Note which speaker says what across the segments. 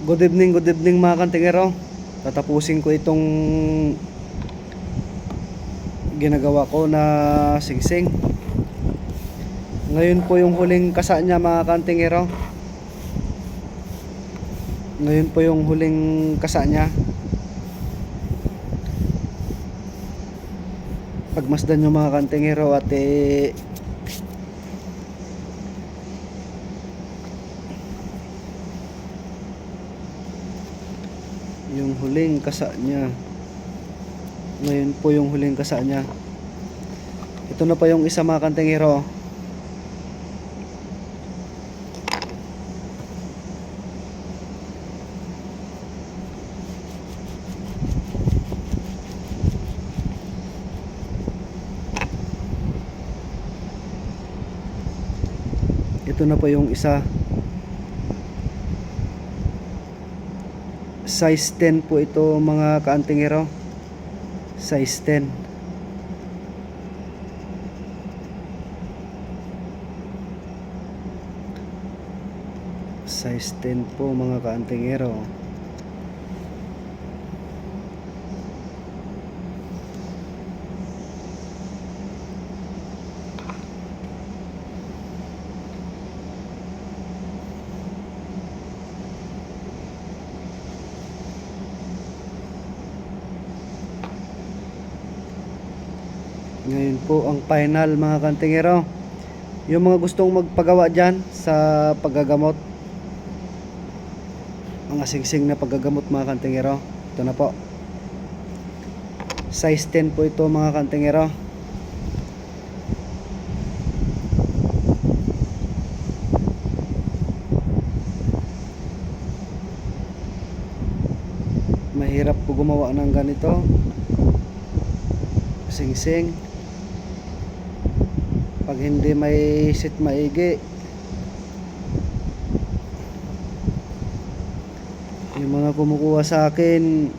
Speaker 1: Good evening, good evening mga kantingero. Tatapusin ko itong ginagawa ko na singsing. Ngayon po yung huling kasa niya mga kantingero. Ngayon po yung huling kasa niya. Pagmasdan nyo mga kantingero at eh, yung huling kasa niya. Ngayon po yung huling kasa niya. Ito na pa yung isa mga kantingero. Ito na pa yung isa size 10 po ito mga kaantingero. Size 10 size 10 po mga kaantingero Ngayon po ang final mga kantingero. Yung mga gustong magpagawa dyan sa paggagamot. Mga singsing na paggagamot mga kantingero. Ito na po. Size 10 po ito mga kantingero. Mahirap po gumawa ng ganito singsing pag hindi may sit maigi. Yung mga kumukuha sa akin.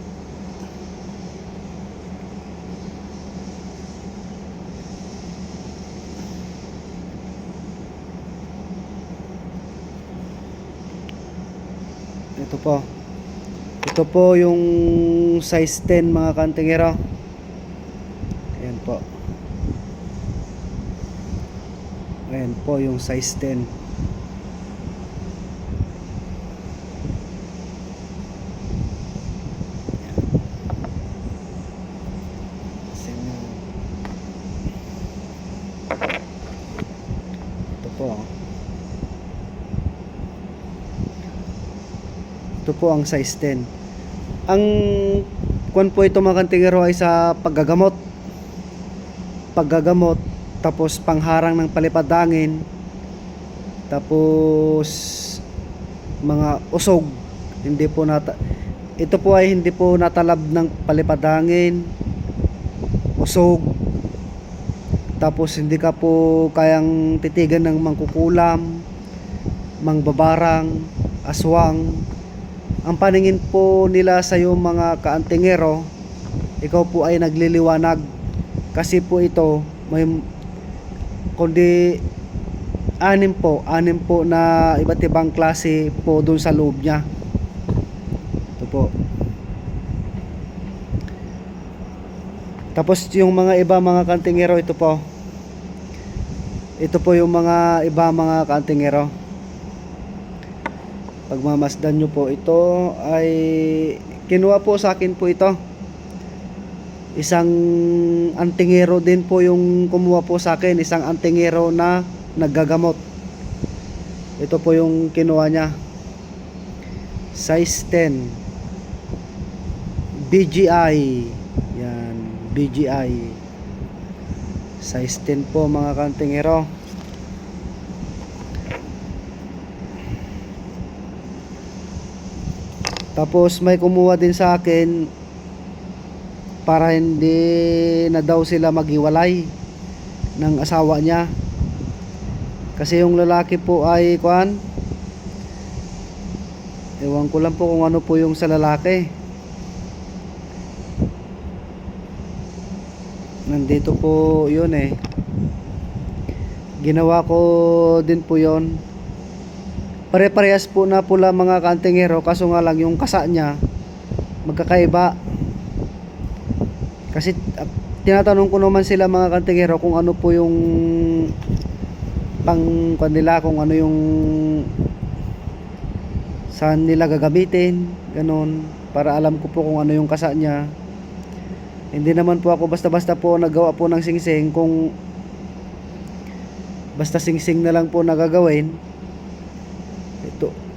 Speaker 1: Ito po. Ito po yung size 10 mga kantingero Ayan po. Ayan po yung size 10. Kasi na Ito po. oh. Ito po ang size 10. Ang kwan po ito mga kantingero ay sa paggagamot paggagamot tapos pangharang ng palipadangin. Tapos mga usog. Hindi po nata ito po ay hindi po natalab ng palipadangin. Usog. Tapos hindi ka po kayang titigan ng mangkukulam mangbabarang aswang. Ang paningin po nila sa iyo mga kaantingero ikaw po ay nagliliwanag. Kasi po ito may kundi anim po anim po na iba't ibang klase po doon sa loob niya. Ito po. Tapos yung mga iba mga kantingero ito po. Ito po yung mga iba mga kantingero. Pagmamasdan nyo po. Ito ay kinuha po sa akin po ito isang antingero din po yung kumuha po sa akin isang antingero na naggagamot. Ito po yung kinuha niya. Size 10 BGI yan BGI size 10 po mga kantingero tapos may kumuha din sa akin para hindi na daw sila maghiwalay ng asawa niya. Kasi yung lalaki po ay kuan ewan ko lang po kung ano po yung sa lalaki. Nandito po yun eh. Ginawa ko din po yon pare-parehas po na pula mga kantingero kaso nga lang yung kasa niya magkakaiba kasi ah, tinatanong ko naman sila mga kantingero kung ano po yung pang kwan nila kung ano yung saan nila gagamitin ganun para alam ko po kung ano yung kasa niya. Hindi naman po ako basta-basta po nagawa po ng singsing kung basta singsing na lang po nagagawin. Ito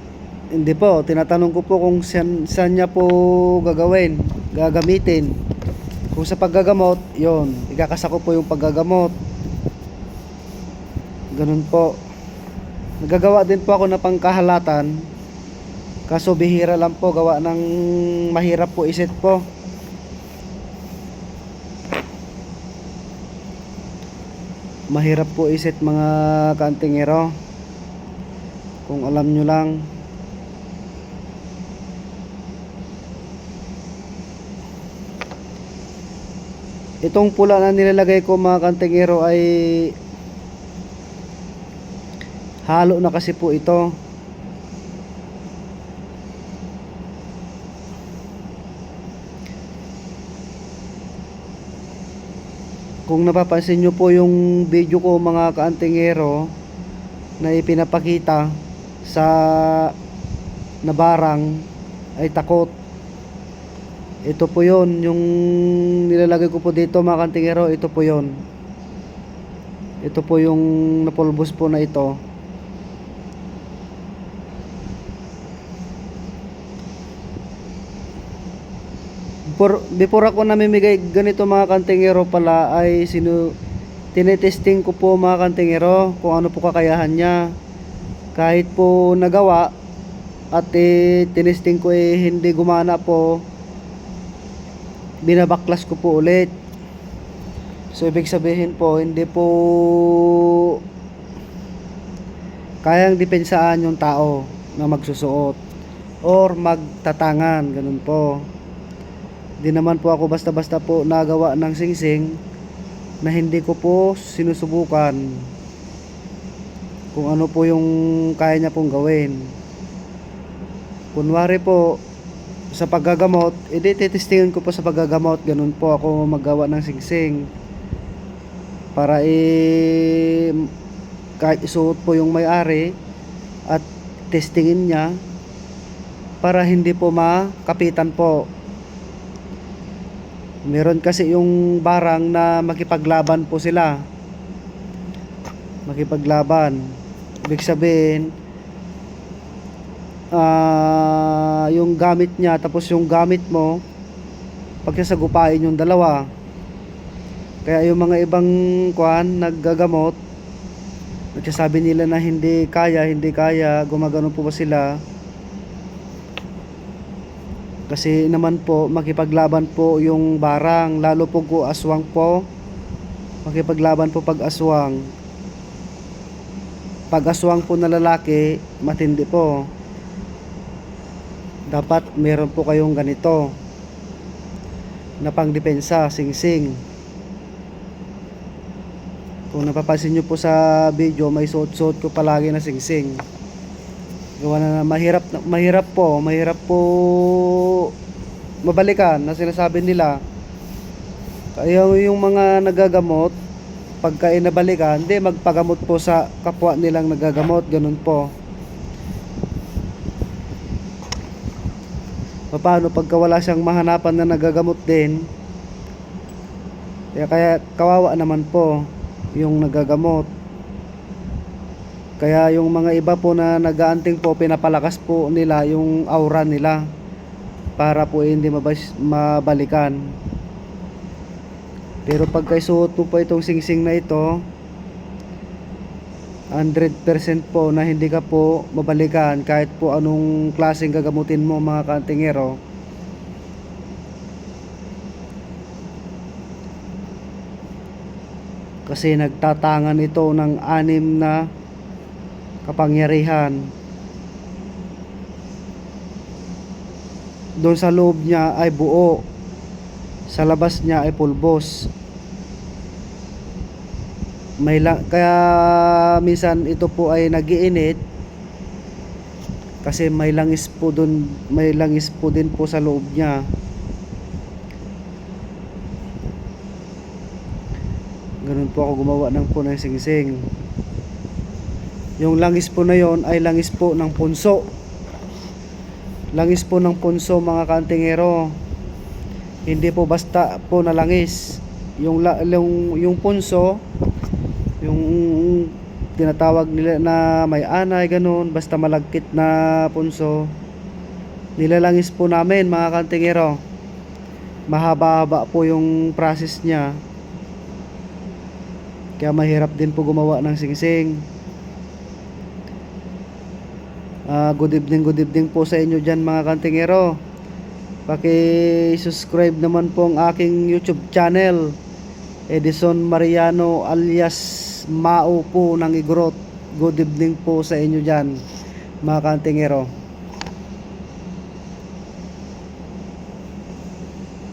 Speaker 1: hindi po tinatanong ko po kung saan, saan niya po gagawin gagamitin kung sa paggagamot yon ikakasa ko po yung paggagamot. Ganun po. Nagagawa din po ako na pangkahalatan. Kaso bihira lang po gawa ng mahirap po isit po. Mahirap po isit mga kantingero. Kung alam nyo lang itong pula na nilalagay ko mga kantingero ay halo na kasi po ito. Kung napapansin nyo po yung video ko mga kaantingero na ipinapakita sa nabarang ay takot ito po yon yung nilalagay ko po dito mga kantingero ito po yon ito po yung napulbos po na ito. Before, before ako namimigay ganito mga kantingero pala ay sinu tinetesting ko po mga kantingero kung ano po kakayahan niya. Kahit po nagawa at eh, tinesting ko eh hindi gumana po binabaklas ko po ulit so ibig sabihin po hindi po kayang dipensaan yung tao na magsusuot or magtatangan ganun po Di naman po ako basta-basta po nagawa ng singsing na hindi ko po sinusubukan kung ano po yung kaya niya pong gawin. Kunwari po sa paggagamot, edi titestingan ko po sa paggagamot, ganun po ako magawa ng singsing. Para i kahit isuot po yung may-ari at testingin niya para hindi po makapitan po Meron kasi yung barang na makipaglaban po sila. Makipaglaban. Ibig sabihin, ah yung gamit niya tapos yung gamit mo, pagsasagupain yung dalawa. Kaya yung mga ibang kuan naggagamot, nagsasabi nila na hindi kaya, hindi kaya, gumagano po ba sila? Kasi naman po, makipaglaban po yung barang, lalo po ko aswang po. Makipaglaban po pag aswang. Pag aswang po na lalaki, matindi po. Dapat meron po kayong ganito na pangdepensa, sing-sing. Kung napapansin nyo po sa video, may suot-suot ko palagi na sing-sing. Gawa na mahirap mahirap po mahirap po mabalikan na sinasabi nila. Kaya yung mga nagagamot pagka inabalikan hindi magpagamot po sa kapwa nilang nagagamot ganun po paano pagka wala siyang mahanapan na nagagamot din kaya, kaya kawawa naman po yung nagagamot kaya yung mga iba po na nagaanting po pinapalakas po nila yung aura nila para po hindi mabas, mabalikan. Pero pag suot mo po itong singsing na ito 100% po na hindi ka po mabalikan kahit po anong klaseng gagamutin mo mga kantingero. Kasi nagtatangan ito ng anim na kapangyarihan. Doon sa loob niya ay buo. Sa labas niya ay pulbos may la- kaya minsan ito po ay nagiinit Kasi may langis po dun, may langis po din po sa loob niya. Ganun po ako gumawa ng po ng singsing. Yung langis po na yon ay langis po ng punso. Langis po ng punso mga kantingero. Hindi po basta po na langis. Yung yung yung punso, yung tinatawag nila na may anay ganun, basta malagkit na punso. Nilalangis po namin mga kantingero. Mahaba-haba po yung process niya. Kaya mahirap din po gumawa ng singsing. Ah, good evening, good evening po sa inyo dyan mga kantingero. Paki-subscribe naman po ang aking YouTube channel. Edison Mariano alias Mao po ng Igorot. Good evening po sa inyo dyan mga kantingero.